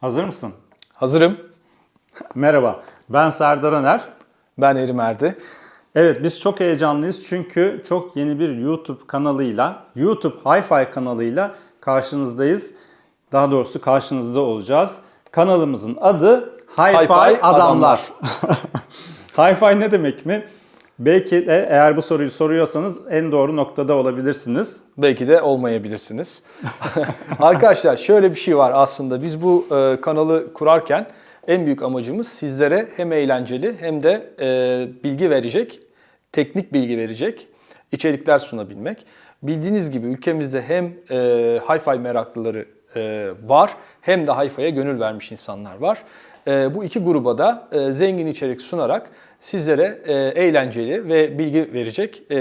Hazır mısın? Hazırım. Merhaba, ben Serdar Öner. Ben Erim Erdi. Evet, biz çok heyecanlıyız çünkü çok yeni bir YouTube kanalıyla, YouTube Hi-Fi kanalıyla karşınızdayız. Daha doğrusu karşınızda olacağız. Kanalımızın adı Hi-Fi, Hi-Fi Adamlar. Hi-Fi ne demek mi? Belki de eğer bu soruyu soruyorsanız en doğru noktada olabilirsiniz. Belki de olmayabilirsiniz. Arkadaşlar şöyle bir şey var aslında. Biz bu e, kanalı kurarken en büyük amacımız sizlere hem eğlenceli hem de e, bilgi verecek, teknik bilgi verecek içerikler sunabilmek. Bildiğiniz gibi ülkemizde hem e, hi-fi meraklıları e, var hem de hi-fi'ye gönül vermiş insanlar var. E, bu iki gruba da e, zengin içerik sunarak sizlere e, eğlenceli ve bilgi verecek e,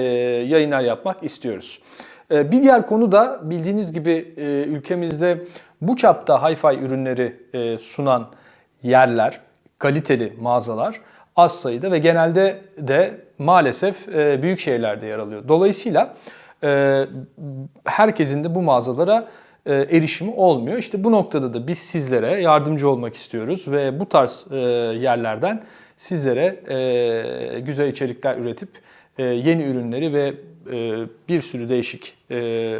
yayınlar yapmak istiyoruz. Bir diğer konu da bildiğiniz gibi ülkemizde bu çapta hi-fi ürünleri sunan yerler, kaliteli mağazalar az sayıda ve genelde de maalesef büyük şehirlerde yer alıyor. Dolayısıyla herkesin de bu mağazalara erişimi olmuyor. İşte bu noktada da biz sizlere yardımcı olmak istiyoruz ve bu tarz e, yerlerden sizlere e, güzel içerikler üretip e, yeni ürünleri ve e, bir sürü değişik e,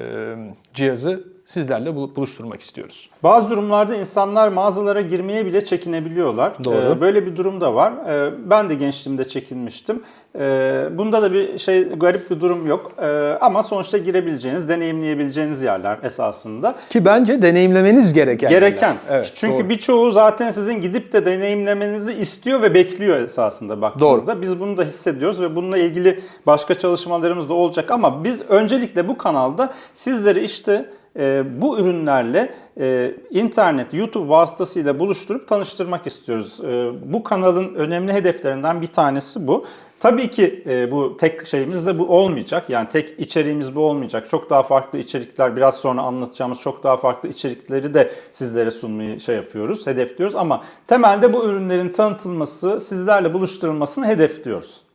cihazı sizlerle bu- buluşturmak istiyoruz. Bazı durumlarda insanlar mağazalara girmeye bile çekinebiliyorlar. Doğru. Ee, Böyle bir durum da var. Ee, Ben de gençliğimde çekinmiştim. Ee, Bunda da bir şey garip bir durum yok. Ee, Ama sonuçta girebileceğiniz, deneyimleyebileceğiniz yerler esasında. Ki bence deneyimlemeniz gereken. Gereken. yerler. Evet, Çünkü doğru. birçoğu zaten sizin gidip de deneyimlemenizi istiyor ve bekliyor esasında baktığınızda. Biz bunu da hissediyoruz ve bununla ilgili başka çalışmalarımız da olacak ama biz öncelikle bu kanalda sizleri işte e, bu ürünlerle e, internet, YouTube vasıtasıyla buluşturup tanıştırmak istiyoruz. E, bu kanalın önemli hedeflerinden bir tanesi bu. Tabii ki e, bu tek şeyimiz de bu olmayacak. Yani tek içeriğimiz bu olmayacak. Çok daha farklı içerikler, biraz sonra anlatacağımız çok daha farklı içerikleri de sizlere sunmayı şey yapıyoruz, hedefliyoruz. Ama temelde bu ürünlerin tanıtılması, sizlerle buluşturulmasını hedefliyoruz.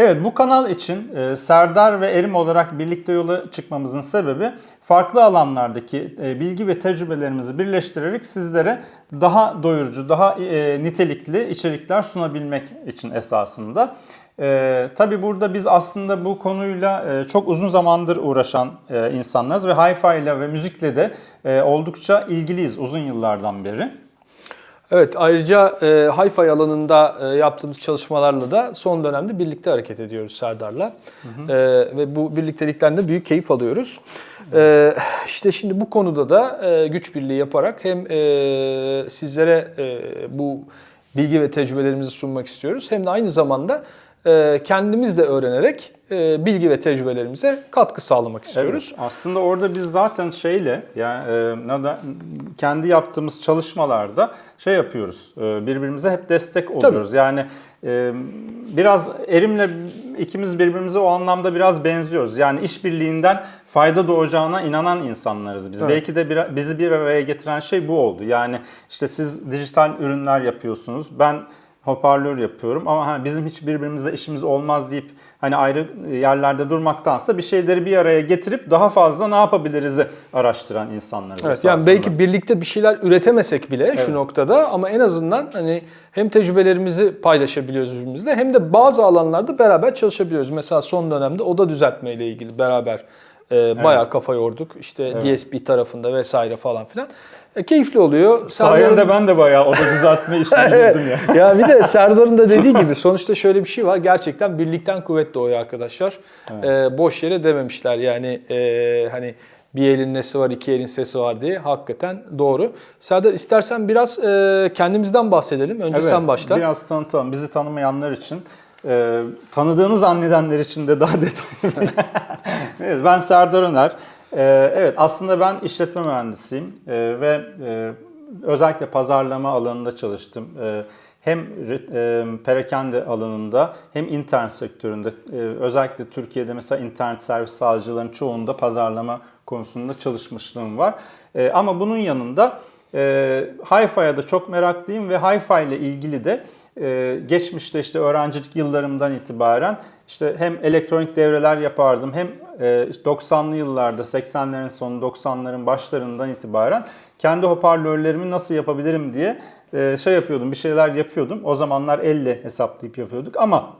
Evet bu kanal için e, Serdar ve Erim olarak birlikte yola çıkmamızın sebebi farklı alanlardaki e, bilgi ve tecrübelerimizi birleştirerek sizlere daha doyurucu, daha e, nitelikli içerikler sunabilmek için esasında. E, tabii burada biz aslında bu konuyla e, çok uzun zamandır uğraşan e, insanlarız ve hi-fi ile ve müzikle de e, oldukça ilgiliyiz uzun yıllardan beri. Evet ayrıca e, hi-fi alanında e, yaptığımız çalışmalarla da son dönemde birlikte hareket ediyoruz Serdar'la. E, ve bu birliktelikten de büyük keyif alıyoruz. E, işte şimdi bu konuda da e, güç birliği yaparak hem e, sizlere e, bu bilgi ve tecrübelerimizi sunmak istiyoruz hem de aynı zamanda kendimiz de öğrenerek e, bilgi ve tecrübelerimize katkı sağlamak istiyoruz. Evet, aslında orada biz zaten şeyle yani e, kendi yaptığımız çalışmalarda şey yapıyoruz. e, birbirimize hep destek oluyoruz. Yani e, biraz Erim'le ikimiz birbirimize o anlamda biraz benziyoruz. Yani işbirliğinden fayda doğacağına inanan insanlarız biz. Evet. Belki de bir, bizi bir araya getiren şey bu oldu. Yani işte siz dijital ürünler yapıyorsunuz. Ben hoparlör yapıyorum ama ha, bizim hiç birbirimizle işimiz olmaz deyip hani ayrı yerlerde durmaktansa bir şeyleri bir araya getirip daha fazla ne yapabiliriz'i araştıran insanlarız Evet, yani belki birlikte bir şeyler üretemesek bile şu noktada ama en azından hani hem tecrübelerimizi paylaşabiliyoruz birbirimizle hem de bazı alanlarda beraber çalışabiliyoruz. Mesela son dönemde oda düzeltme ile ilgili beraber e, bayağı kafa yorduk. İşte DSP tarafında vesaire falan filan. E, keyifli oluyor. Sayende ben de bayağı oda düzeltme işine girdim ya. ya bir de Serdar'ın da dediği gibi sonuçta şöyle bir şey var. Gerçekten birlikten kuvvet doğuyor arkadaşlar. Ee, boş yere dememişler yani e, hani bir elin nesi var iki elin sesi var diye hakikaten doğru. Serdar istersen biraz e, kendimizden bahsedelim. Önce sen başla. Biraz tanıtalım. Bizi tanımayanlar için, e, tanıdığını zannedenler için de daha detaylı. evet, ben Serdar Öner. E, evet, aslında ben işletme mühendisiyim e, ve e, özellikle pazarlama alanında çalıştım. E, hem e, perakende alanında hem internet sektöründe e, özellikle Türkiye'de mesela internet servis sağlayıcıların çoğunda pazarlama konusunda çalışmışlığım var. Ama bunun yanında e, Hi-Fi'ye da çok meraklıyım ve Hi-Fi ile ilgili de e, geçmişte işte öğrencilik yıllarımdan itibaren işte hem elektronik devreler yapardım hem e, işte 90'lı yıllarda 80'lerin sonu 90'ların başlarından itibaren kendi hoparlörlerimi nasıl yapabilirim diye e, şey yapıyordum bir şeyler yapıyordum. O zamanlar elle hesaplayıp yapıyorduk ama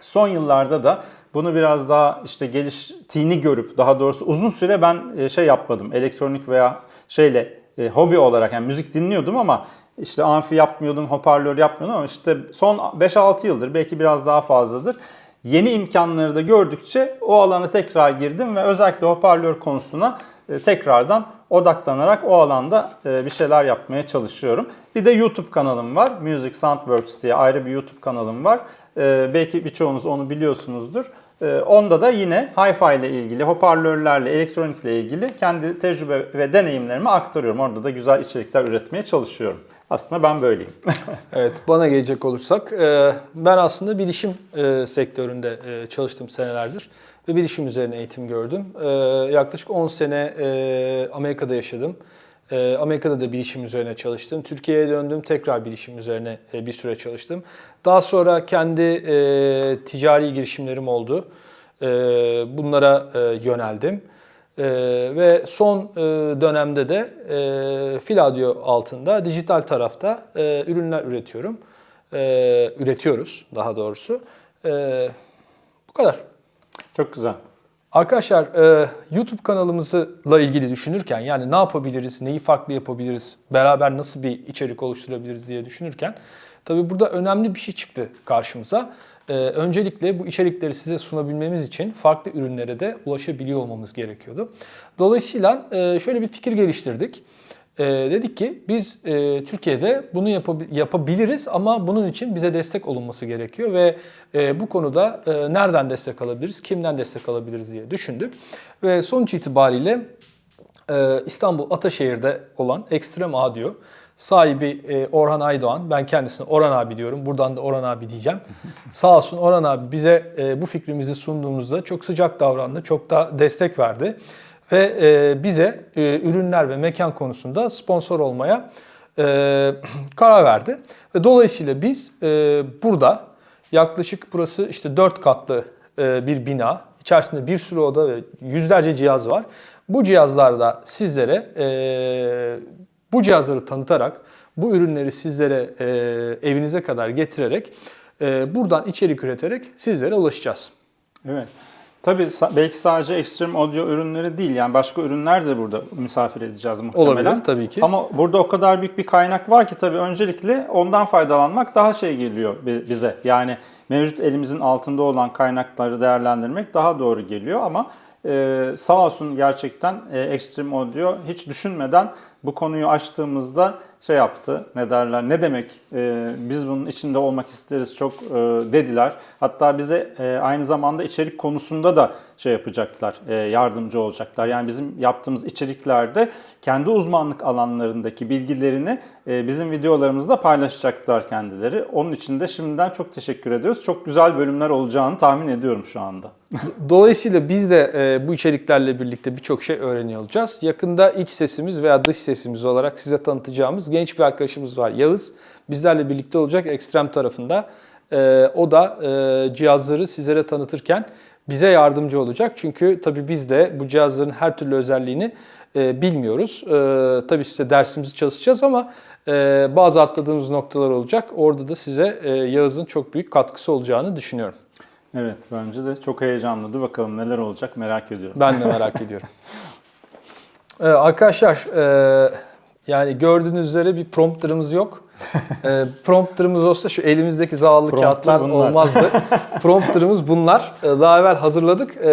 Son yıllarda da bunu biraz daha işte geliştiğini görüp daha doğrusu uzun süre ben e, şey yapmadım. Elektronik veya şeyle e, hobi olarak yani müzik dinliyordum ama işte amfi yapmıyordum, hoparlör yapmıyordum ama işte son 5-6 yıldır belki biraz daha fazladır. Yeni imkanları da gördükçe o alana tekrar girdim ve özellikle hoparlör konusuna e, tekrardan odaklanarak o alanda e, bir şeyler yapmaya çalışıyorum. Bir de YouTube kanalım var. Music Soundworks diye ayrı bir YouTube kanalım var. E, Belki birçoğunuz onu biliyorsunuzdur. Onda da yine Hi-Fi ile ilgili, hoparlörlerle, elektronikle ilgili kendi tecrübe ve deneyimlerimi aktarıyorum. Orada da güzel içerikler üretmeye çalışıyorum. Aslında ben böyleyim. Evet, bana gelecek olursak, e, ben aslında bilişim e, sektöründe e, çalıştım senelerdir ve bilişim üzerine eğitim gördüm. Yaklaşık 10 sene Amerika'da yaşadım. Amerika'da da bilişim üzerine çalıştım. Türkiye'ye döndüm, tekrar bilişim üzerine bir süre çalıştım. Daha sonra kendi ticari girişimlerim oldu. Bunlara yöneldim. Ee, ve son e, dönemde de e, Filadio altında dijital tarafta e, ürünler üretiyorum. E, üretiyoruz daha doğrusu. E, bu kadar. Çok güzel. Arkadaşlar e, YouTube kanalımızla ilgili düşünürken yani ne yapabiliriz, neyi farklı yapabiliriz, beraber nasıl bir içerik oluşturabiliriz diye düşünürken tabii burada önemli bir şey çıktı karşımıza. E, öncelikle bu içerikleri size sunabilmemiz için farklı ürünlere de ulaşabiliyor olmamız gerekiyordu. Dolayısıyla e, şöyle bir fikir geliştirdik. E, dedik ki biz e, Türkiye'de bunu yapabi- yapabiliriz ama bunun için bize destek olunması gerekiyor ve e, bu konuda e, nereden destek alabiliriz, kimden destek alabiliriz diye düşündük. Ve sonuç itibariyle e, İstanbul Ataşehir'de olan Extreme Audio sahibi e, Orhan Aydoğan, ben kendisine Orhan abi diyorum, buradan da Orhan abi diyeceğim. Sağ olsun Orhan abi bize e, bu fikrimizi sunduğumuzda çok sıcak davrandı, çok da destek verdi. Ve e, bize e, ürünler ve mekan konusunda sponsor olmaya e, karar verdi. Ve dolayısıyla biz e, burada yaklaşık burası işte 4 katlı e, bir bina. İçerisinde bir sürü oda ve yüzlerce cihaz var. Bu cihazlarda sizlere e, bu cihazları tanıtarak, bu ürünleri sizlere e, evinize kadar getirerek, e, buradan içerik üreterek sizlere ulaşacağız. Evet. Tabii belki sadece Extreme Audio ürünleri değil yani başka ürünler de burada misafir edeceğiz muhtemelen. Olabilir, tabii ki. Ama burada o kadar büyük bir kaynak var ki tabii öncelikle ondan faydalanmak daha şey geliyor bi- bize. Yani mevcut elimizin altında olan kaynakları değerlendirmek daha doğru geliyor ama e, sağ olsun gerçekten e, Extreme Audio hiç düşünmeden bu konuyu açtığımızda şey yaptı. Ne derler? Ne demek? e, biz bunun içinde olmak isteriz çok e, dediler. Hatta bize e, aynı zamanda içerik konusunda da şey yapacaklar, e, yardımcı olacaklar. Yani bizim yaptığımız içeriklerde kendi uzmanlık alanlarındaki bilgilerini e, bizim videolarımızda paylaşacaklar kendileri. Onun için de şimdiden çok teşekkür ediyoruz. Çok güzel bölümler olacağını tahmin ediyorum şu anda. Dolayısıyla biz de e, bu içeriklerle birlikte birçok şey öğreniyor olacağız. Yakında iç sesimiz veya dış sesimiz olarak size tanıtacağımız genç bir arkadaşımız var Yağız. Bizlerle birlikte olacak Ekstrem tarafında. E, o da e, cihazları sizlere tanıtırken bize yardımcı olacak. Çünkü tabii biz de bu cihazların her türlü özelliğini e, bilmiyoruz. E, tabii size dersimizi çalışacağız ama e, bazı atladığımız noktalar olacak. Orada da size e, Yağız'ın çok büyük katkısı olacağını düşünüyorum. Evet bence de çok heyecanlıdır. Bakalım neler olacak merak ediyorum. Ben de merak ediyorum. Ee, arkadaşlar e, yani gördüğünüz üzere bir prompterımız yok. E, prompterımız olsa şu elimizdeki zavallı Prompter kağıtlar bunlar. olmazdı. prompterımız bunlar. E, daha evvel hazırladık. E,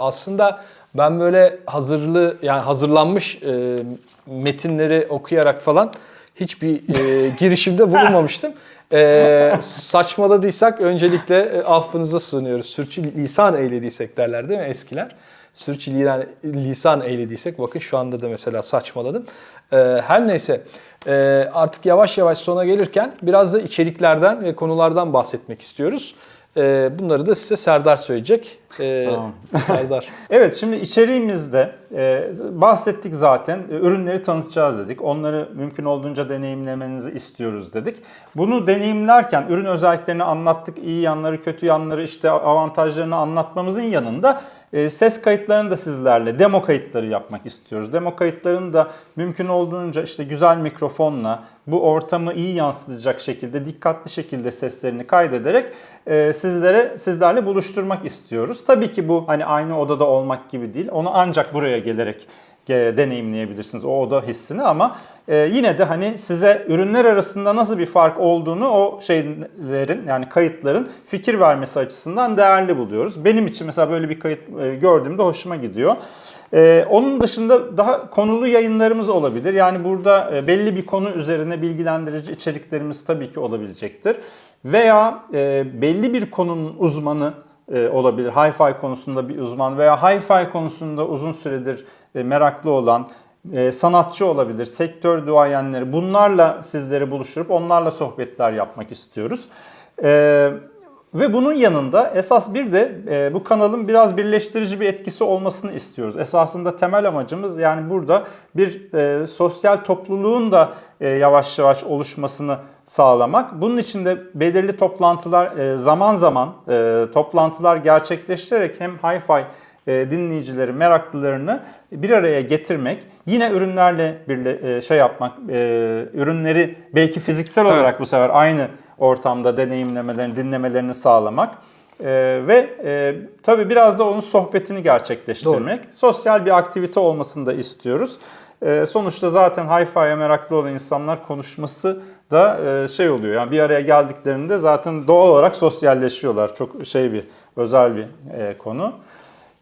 aslında ben böyle hazırlı yani hazırlanmış e, metinleri okuyarak falan hiçbir e, girişimde bulunmamıştım. E, saçmaladıysak öncelikle e, affınıza sığınıyoruz. Sürçülisan eylediysek derler değil mi eskiler? Sürçülisan lisan eylediysek bakın şu anda da mesela saçmaladım. E, her neyse e, artık yavaş yavaş sona gelirken biraz da içeriklerden ve konulardan bahsetmek istiyoruz. E, bunları da size Serdar söyleyecek. E, Tamam. Serdar. Evet şimdi içeriğimizde Ee, bahsettik zaten. Ee, Ürünleri tanıtacağız dedik. Onları mümkün olduğunca deneyimlemenizi istiyoruz dedik. Bunu deneyimlerken ürün özelliklerini anlattık. iyi yanları, kötü yanları, işte avantajlarını anlatmamızın yanında e, ses kayıtlarını da sizlerle demo kayıtları yapmak istiyoruz. Demo kayıtlarını da mümkün olduğunca işte güzel mikrofonla bu ortamı iyi yansıtacak şekilde, dikkatli şekilde seslerini kaydederek e, sizlere sizlerle buluşturmak istiyoruz. Tabii ki bu hani aynı odada olmak gibi değil. Onu ancak buraya gelerek e, deneyimleyebilirsiniz o oda hissini ama e, yine de hani size ürünler arasında nasıl bir fark olduğunu o şeylerin yani kayıtların fikir vermesi açısından değerli buluyoruz. Benim için mesela böyle bir kayıt e, gördüğümde hoşuma gidiyor. Ee, onun dışında daha konulu yayınlarımız olabilir. Yani burada e, belli bir konu üzerine bilgilendirici içeriklerimiz tabii ki olabilecektir. Veya e, belli bir konunun uzmanı e, olabilir. Hi-Fi konusunda bir uzman veya Hi-Fi konusunda uzun süredir e, meraklı olan e, sanatçı olabilir, sektör duayenleri bunlarla sizleri buluşturup onlarla sohbetler yapmak istiyoruz. E, ve bunun yanında esas bir de e, bu kanalın biraz birleştirici bir etkisi olmasını istiyoruz. Esasında temel amacımız yani burada bir e, sosyal topluluğun da e, yavaş yavaş oluşmasını sağlamak. Bunun için de belirli toplantılar e, zaman zaman e, toplantılar gerçekleştirerek hem hi-fi e, dinleyicileri, meraklılarını bir araya getirmek, yine ürünlerle birle, şey yapmak, ürünleri belki fiziksel olarak bu sefer aynı ortamda deneyimlemelerini, dinlemelerini sağlamak ve tabii biraz da onun sohbetini gerçekleştirmek. Sosyal bir aktivite olmasını da istiyoruz. E, sonuçta zaten hi-fi'ye meraklı olan insanlar konuşması da e, şey oluyor. Yani bir araya geldiklerinde zaten doğal olarak sosyalleşiyorlar. Çok şey bir özel bir e, konu.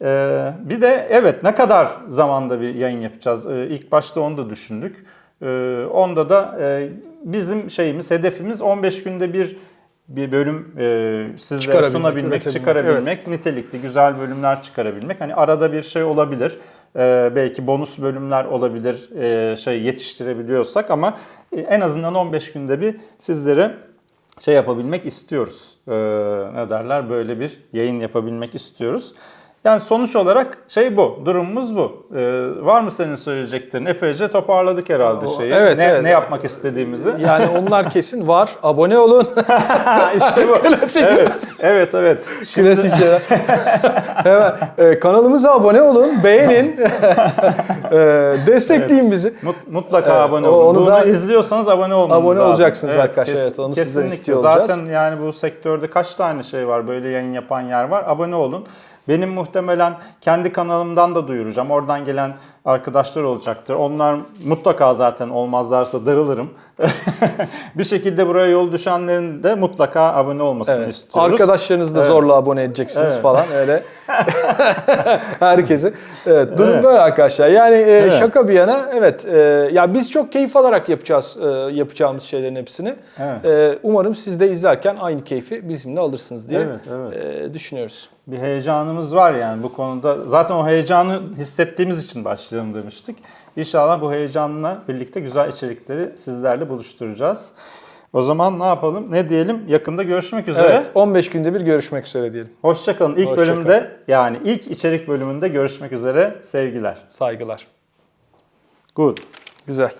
Ee, bir de evet ne kadar zamanda bir yayın yapacağız? Ee, ilk başta onu da düşündük. Ee, onda da e, bizim şeyimiz, hedefimiz 15 günde bir bir bölüm e, sizlere sunabilmek, çıkarabilmek, nitelikli güzel bölümler çıkarabilmek. Hani arada bir şey olabilir. Ee, belki bonus bölümler olabilir. e, şey yetiştirebiliyorsak ama e, en azından 15 günde bir sizlere şey yapabilmek istiyoruz. Ee, ne derler? Böyle bir yayın yapabilmek istiyoruz. Yani sonuç olarak şey bu, durumumuz bu. Ee, var mı senin söyleyeceklerin? Epeyce toparladık herhalde şeyi. evet, ne, evet. ne yapmak istediğimizi. Yani onlar kesin var. Abone olun. işte bu. Klasik. Evet, evet, evet. Şimdi, Klasik şeyler. Hemen e, kanalımıza abone olun, beğenin, e, destekleyin bizi. Mut- Mutlaka Evet, abone olun. onu Bunu da- izliyorsanız abone olmanız Abone lazım. olacaksınız arkadaşlar. Evet, onu sizden kesinlikle. istiyor olacağız. Zaten yani bu sektörde kaç tane şey var, böyle yayın yapan yer var. Abone olun. Benim muhtemelen kendi kanalımdan da duyuracağım. Oradan gelen arkadaşlar olacaktır. Onlar mutlaka zaten olmazlarsa darılırım. bir şekilde buraya yol düşenlerin de mutlaka abone olmasını Evet. istiyoruz. Arkadaşlarınızı da Evet. zorla abone edeceksiniz Evet. falan öyle. Herkesi. Evet, durum Evet. böyle arkadaşlar. Yani e, şaka bir yana evet e, ya biz çok keyif alarak yapacağız e, yapacağımız şeylerin hepsini. Evet. E, umarım siz de izlerken aynı keyfi bizimle alırsınız diye Evet, evet. e, düşünüyoruz. bir heyecanımız var yani bu konuda. Zaten o heyecanı hissettiğimiz için başlayalım demiştik. İnşallah bu heyecanla birlikte güzel içerikleri sizlerle buluşturacağız. O zaman ne yapalım? Ne diyelim? Yakında görüşmek üzere. Evet 15 günde bir görüşmek üzere diyelim. Hoşçakalın. İlk Hoşça bölümde yani ilk içerik bölümünde görüşmek üzere. Sevgiler. Saygılar. Good. Güzel.